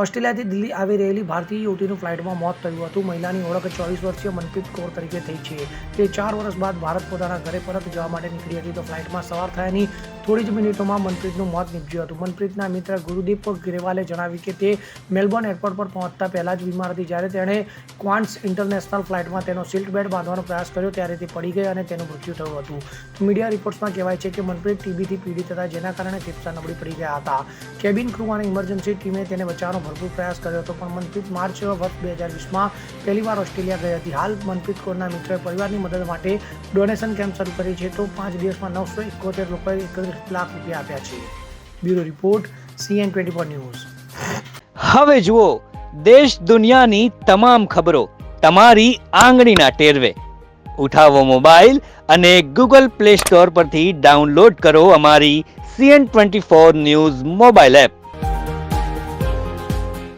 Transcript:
ઓસ્ટ્રેલિયાથી દિલ્હી આવી રહેલી ભારતીય યુવતીનું ફ્લાઇટમાં મોત થયું હતું. મહિલાની ઓળખ ચોવીસ વર્ષીય મનપ્રીત કૌર તરીકે થઈ છે. તે ચાર વર્ષ બાદ ભારત પોતાના ઘરે પરત જવા માટે નીકળી હતી તો ફ્લાઇટમાં સવાર થયાની થોડી જ મિનિટોમાં મનપ્રીતનું મોત નીપજ્યું હતું. મનપ્રીતના મિત્ર ગુરુદીપ ગ્રેવાલે જણાવ્યું કે તે મેલબોર્ન એરપોર્ટ પર પહોંચતા પહેલા જ બીમાર હતી. જ્યારે તેણે ક્વાન્ટ્સ ઇન્ટરનેશનલ ફ્લાઇટમાં તેનો સીટ બેલ્ટ બાંધવાનો પ્રયાસ કર્યો, ત્યારે તે પડી ગઈ અને તેનું મૃત્યુ થયું હતું. મીડિયા રિપોર્ટ્સમાં કહેવાય છે કે મનપ્રીત ટીબીથી પીડિત હતા, જેના કારણે ફેફસા નબળી પડી ગયા હતા. કેબિન ક્રૂ અને ઇમરજન્સી ટીમે તેને બચાવવાનો ભરપૂર પ્રયાસ કર્યો હતો. પણ મનપ્રીત માર્ચ વર્ષ બે હજાર વીસમાં પહેલીવાર ઓસ્ટ્રેલિયા ગઈ હતી. હાલ મનપ્રીત કૌરના મિત્રોએ પરિવારની મદદ માટે ડોનેશન કેમ્પ શરૂ કરી છે. તો પાંચ દિવસમાં નવસો એકોતેર લોકોએ એકત્રીસ લાખ રૂપિયા આપ્યા છે. Bureau report, CN twenty four news. હવે જુઓ, દેશ દુનિયાની તમામ ખબરો તમારી આંગળીના ટેરવે. ઉઠાવો મોબાઈલ અને ગૂગલ પ્લે સ્ટોર પરથી ડાઉનલોડ કરો અમારી CN twenty four news mobile app.